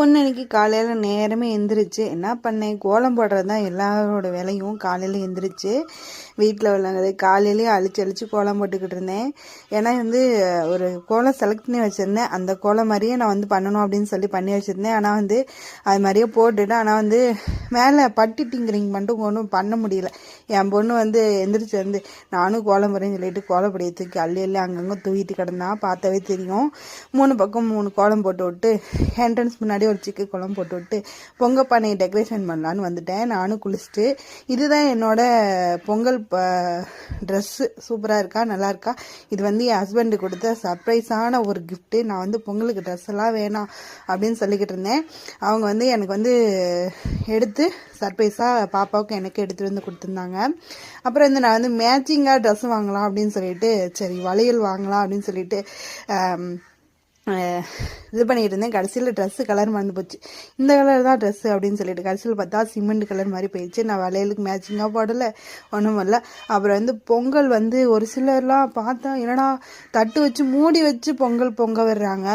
ஒன்று அன்னைக்கு காலையில் நேரமே எந்திரிச்சு என்ன பண்ணேன்? கோலம் போடுறது தான் எல்லாரோட வேலையும் காலையில் எந்திரிச்சு வீட்டில் உள்ளது காலையிலேயே அழிச்சு அழிச்சு கோலம் போட்டுக்கிட்டு இருந்தேன். ஏன்னா வந்து ஒரு கோலம் செலக்ட் பண்ணி வச்சுருந்தேன். அந்த கோலம் மாதிரியே நான் வந்து பண்ணணும் அப்படின்னு சொல்லி பண்ணி வச்சுருந்தேன். ஆனால் வந்து அது மாதிரியே போட்டுட்டு ஆனால் வந்து மேலே பட்டி டிங்கரிங் மட்டும் ஒன்றும் பண்ண முடியல. என் பொண்ணு வந்து எந்திரிச்சு வந்து நானும் கோலம் போகிறேன்னு சொல்லிட்டு கோலப்படியை தூக்கி அள்ளி அள்ளி அங்கங்கே தூக்கிட்டு கிடந்தா பார்த்தாவே தெரியும். மூணு பக்கம் மூணு கோலம் போட்டு விட்டு என்ட்ரன்ஸ் முன்னாடி ஒரு சிக்கு குளம் போட்டு விட்டு பொங்க பானையை டெக்கரேஷன் பண்ணலான்னு வந்துட்டேன். நானும் குளிச்சுட்டு இதுதான் என்னோட பொங்கல் ட்ரெஸ்ஸு சூப்பராக இருக்கா? நல்லா இருக்கா? இது வந்து என் ஹஸ்பண்டு கொடுத்த சர்ப்ரைஸான ஒரு கிஃப்ட்டு நான் வந்து பொங்கலுக்கு ட்ரெஸ் எல்லாம் வேணாம் அப்படின்னு சொல்லிக்கிட்டு இருந்தேன். அவங்க வந்து எனக்கு வந்து எடுத்து சர்ப்ரைஸாக பாப்பாவுக்கு எனக்கு எடுத்துகிட்டு வந்து கொடுத்துருந்தாங்க. அப்புறம் வந்து நான் வந்து மேட்சிங்காக ட்ரெஸ் வாங்கலாம் அப்படின்னு சொல்லிட்டு சரி வளையல் வாங்கலாம் அப்படின்னு சொல்லிட்டு இது பண்ணிட்டு இருந்தேன். கடைசியில் ட்ரெஸ்ஸு கலர் மறந்து போச்சு. இந்த கலர் தான் ட்ரெஸ்ஸு அப்படின்னு சொல்லிட்டு கடைசியில் பார்த்தா சிமெண்ட் கலர் மாதிரி போயிடுச்சு நான் வளையலுக்கு மேட்சிங்காக போடலை. ஒன்றும் இல்லை. அப்புறம் வந்து பொங்கல் வந்து ஒரு சிலர்லாம் பார்த்தா என்னடா தட்டு வச்சு மூடி வச்சு பொங்கல் பொங்க வர்றாங்க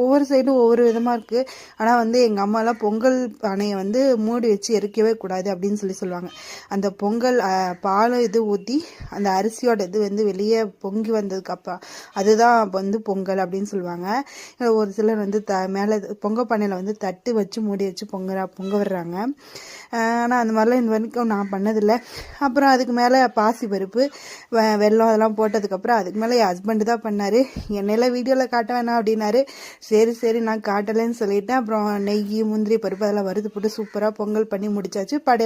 ஒவ்வொரு சைடும் ஒவ்வொரு விதமாக இருக்குது ஆனால் வந்து எங்கள் அம்மாலாம் பொங்கல் பானையை வந்து மூடி வச்சு எரிக்கவே கூடாது அப்படின்னு சொல்லி சொல்லுவாங்க. அந்த பொங்கல் பாலும் இது ஊற்றி அந்த அரிசியோட இது வந்து வெளியே பொங்கி வந்ததுக்கு அப்புறம் அதுதான் வந்து பொங்கல் அப்படின்னு சொல்லுவாங்க. ஒரு சிலர் வந்து த மேலே பொங்கல் பானையில் வந்து தட்டு வச்சு மூடி வச்சு பொங்க பொங்க விடுறாங்க. ஆனால் அந்த மாதிரிலாம் இந்த வரைக்கும் நான் பண்ணதில்லை. அப்புறம் அதுக்கு மேலே பாசி பருப்பு வெள்ளம் அதெல்லாம் போட்டதுக்கப்புறம் அதுக்கு மேலே என் ஹஸ்பண்டு தான் பண்ணார். என்னையெல்லாம் வீடியோவில் காட்ட வேணாம் அப்படின்னாரு. சரி சரி நான் காட்டலைன்னு சொல்லிட்டேன். அப்புறம் நெய் முந்திரி பருப்பு அதெல்லாம் வறுத்து போட்டு சூப்பராக பொங்கல் பண்ணி முடிச்சாச்சு. படை